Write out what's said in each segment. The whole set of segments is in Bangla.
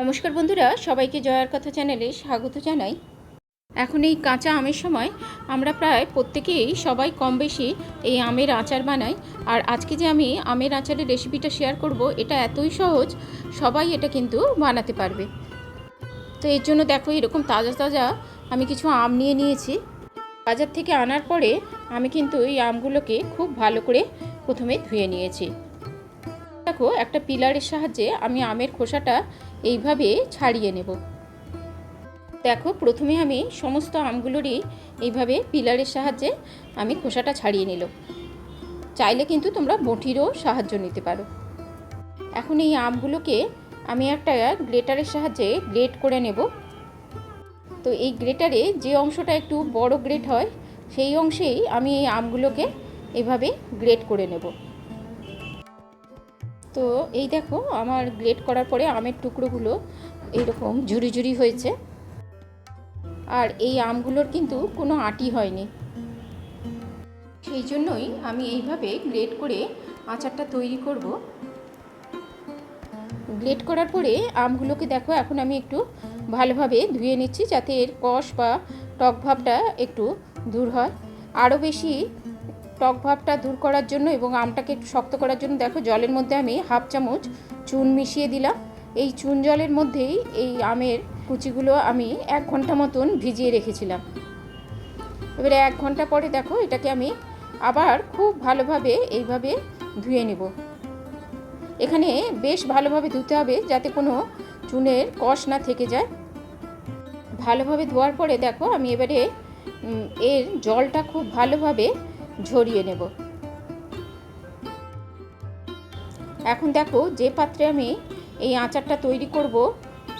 নমস্কার বন্ধুরা, সবাইকে জয়ার কথা চ্যানেলে স্বাগত জানাই। এখন এই কাঁচা আমের সময় আমরা প্রায় প্রত্যেকেই সবাই কম বেশি এই আমের আচার বানাই। আর আজকে যে আমি আমের আচারের রেসিপিটা শেয়ার করব, এটা এতই সহজ, সবাই এটা কিন্তু বানাতে পারবে। তো এর জন্য দেখো, এরকম তাজা তাজা আমি কিছু আম নিয়ে নিয়েছি। বাজার থেকে আনার পরে আমি কিন্তু এই আমগুলোকে খুব ভালো করে প্রথমে ধুয়ে নিয়েছি। দেখো, একটা পিলারের সাহায্যে আমি আমের খোসাটা এইভাবে ছাড়িয়ে নেব। দেখো, প্রথমে আমি সমস্ত আমগুলোরই এইভাবে পিলারের সাহায্যে আমি খোসাটা ছাড়িয়ে নিল। চাইলে কিন্তু তোমরা বটিরও সাহায্য নিতে পারো। এখন এই আমগুলোকে আমি একটা গ্রেটারের সাহায্যে গ্রেট করে নেব। তো এই গ্রেটারে যে অংশটা একটু বড় গ্রেট হয়, সেই অংশেই আমি এই আমগুলোকে এভাবে গ্রেট করে নেব। তো এই দেখো, আমার গ্রেট করার পরে আমের টুকরোগুলো এইরকম ঝুরি ঝুরি হয়েছে। আর এই আমগুলোর কিন্তু কোনো আটি হয়নি। সেই জন্যই আমি এইভাবে গ্রেট করে আচারটা তৈরি করব। গ্রেট করার পরে আমগুলোকে দেখো, এখন আমি একটু ভালোভাবে ধুয়ে নিচ্ছি যাতে এর কষ বা টক ভাবটা একটু দূর হয়। আরও বেশি টক ভাবটা দূর করার জন্য এবং আমটাকে একটু শক্ত করার জন্য, দেখো জলের মধ্যে আমি হাফ চামচ চুন মিশিয়ে দিলাম। এই চুন জলের মধ্যেই এই আমের কুচিগুলো আমি এক ঘণ্টা মতন ভিজিয়ে রেখেছিলাম। এবারে এক ঘণ্টা পরে দেখো এটাকে আমি আবার খুব ভালোভাবে এইভাবে ধুয়ে নেব। এখানে বেশ ভালোভাবে ধুতে হবে যাতে কোনো চুনের কষ না থেকে যায়। ভালোভাবে ধোয়ার পরে দেখো আমি এবারে এর জলটা খুব ভালোভাবে ঝরিয়ে নেব। এখন দেখো যে পাত্রে আমি এই আচারটা তৈরি করব,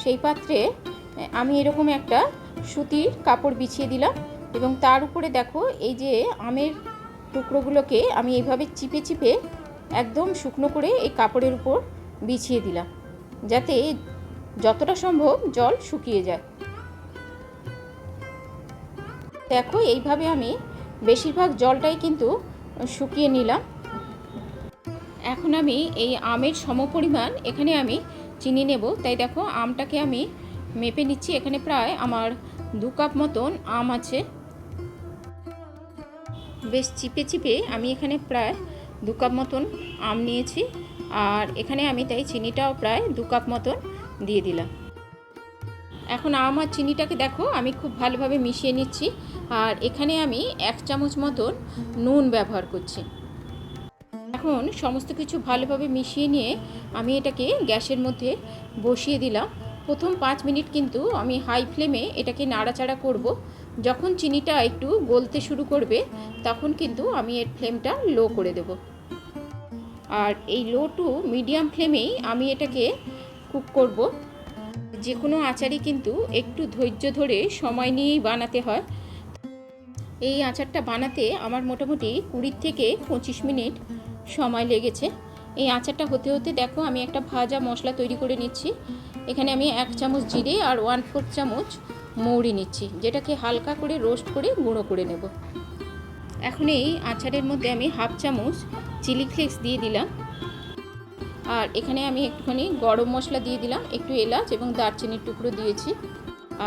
সেই পাত্রে আমি এরকম একটা সুতির কাপড় বিছিয়ে দিলাম এবং তার উপরে দেখো এই যে আমের টুকরোগুলোকে আমি এইভাবে চিপে চিপে একদম শুকনো করে এই কাপড়ের উপর বিছিয়ে দিলাম, যাতে যতটা সম্ভব জল শুকিয়ে যায়। দেখো এইভাবে আমি বেশিরভাগ জলটাই কিন্তু শুকিয়ে নিলাম। এখন আমি এই আমের সমপরিমাণ, এখানে আমি চিনি নেব। তাই দেখো, আমটাকে আমি মেপে নিচ্ছি। এখানে প্রায় আমার দু কাপ মতন আম আছে। বেশ চিপে চিপে আমি এখানে প্রায় দু কাপ মতন আম নিয়েছি। আর এখানে আমি তাই চিনিটাও প্রায় দু কাপ মতন দিয়ে দিলাম। এখন আমার চিনিটাকে দেখো, আমি খুব ভালোভাবে মিশিয়ে নিচ্ছি। আর এখানে আমি এক চামচ মতন নুন ব্যবহার করছি। এখন সমস্ত কিছু ভালোভাবে মিশিয়ে নিয়ে আমি এটাকে গ্যাসের মধ্যে বসিয়ে দিলাম। প্রথম পাঁচ মিনিট কিন্তু আমি হাই ফ্লেমে এটাকে নাড়াচাড়া করব। যখন চিনিটা একটু গলতে শুরু করবে, তখন কিন্তু আমি এর ফ্লেমটা লো করে দেব। আর এই লো টু মিডিয়াম ফ্লেমেই আমি এটাকে কুক করব। যে কোনো আচারই কিন্তু একটু ধৈর্য ধরে সময় নিয়েই বানাতে হয়। এই আচারটা বানাতে আমার মোটামুটি কুড়ির থেকে পঁচিশ মিনিট সময় লেগেছে। এই আচারটা হতে হতে দেখো আমি একটা ভাজা মশলা তৈরি করে নিচ্ছি। এখানে আমি এক চামচ জিরে আর ওয়ান ফোর্থ চামচ মৌরি নিচ্ছি, যেটাকে হালকা করে রোস্ট করে গুঁড়ো করে নেব। এখন এই আচারের মধ্যে আমি হাফ চামচ চিলি ফ্লেক্স দিয়ে দিলাম। আর এখানে আমি একটুখানি গরম মশলা দিয়ে দিলাম, একটু এলাচ এবং দারচিনির টুকরো দিয়েছি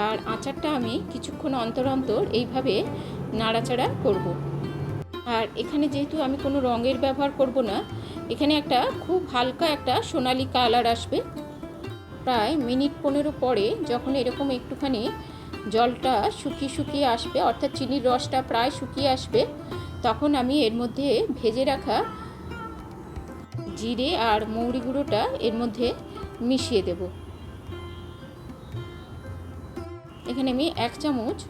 আর আচারটা আমি কিছুক্ষণ অন্তর অন্তর এইভাবে নাড়াচাড়া করব। আর এখানে যেহেতু আমি কোনো রঙের ব্যবহার করব না, এখানে একটা খুব হালকা একটা সোনালি কালার আসবে প্রায় মিনিট পনেরো পরে যখন এরকম একটুখানি জলটা শুকিয়ে শুকিয়ে আসবে, অর্থাৎ চিনির রসটা প্রায় শুকিয়ে আসবে, তখন আমি এর মধ্যে ভেজে রাখা জিরে আর মৌরি গুঁড়োটা এর মধ্যে মিশিয়ে দেব। এখানে আমি এক চামচ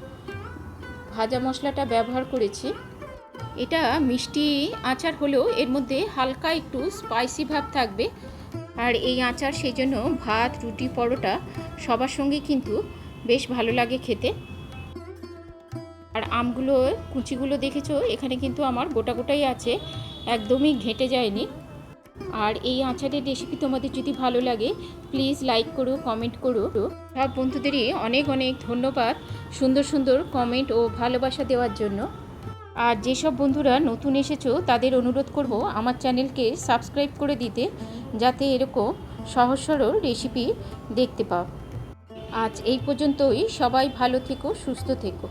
ভাজা মশলাটা ব্যবহার করেছি। এটা মিষ্টি আচার হলেও এর মধ্যে হালকা একটু স্পাইসি ভাব থাকবে। আর এই আচার সেই জন্য ভাত, রুটি, পরোটা সবার সঙ্গে কিন্তু বেশ ভালো লাগে খেতে। আর আমগুলো কুচিগুলো দেখেছ? এখানে কিন্তু আমার গোটা গোটাই আছে, একদমই ঘেঁটে যায়নি। আর এই আচারের রেসিপি তোমাদের যদি ভালো লাগে প্লিজ লাইক করো কমেন্ট করো। সব বন্ধুদেরই অনেক অনেক ধন্যবাদ সুন্দর সুন্দর কমেন্ট ও ভালোবাসা দেওয়ার জন্য। আর যেসব বন্ধুরা নতুন এসেছ, তাদের অনুরোধ করব আমার চ্যানেলকে সাবস্ক্রাইব করে দিতে, যাতে এরকম সহজ সরল রেসিপি দেখতে পাও। আজ এই পর্যন্তই। সবাই ভালো থেকো, সুস্থ থেকো।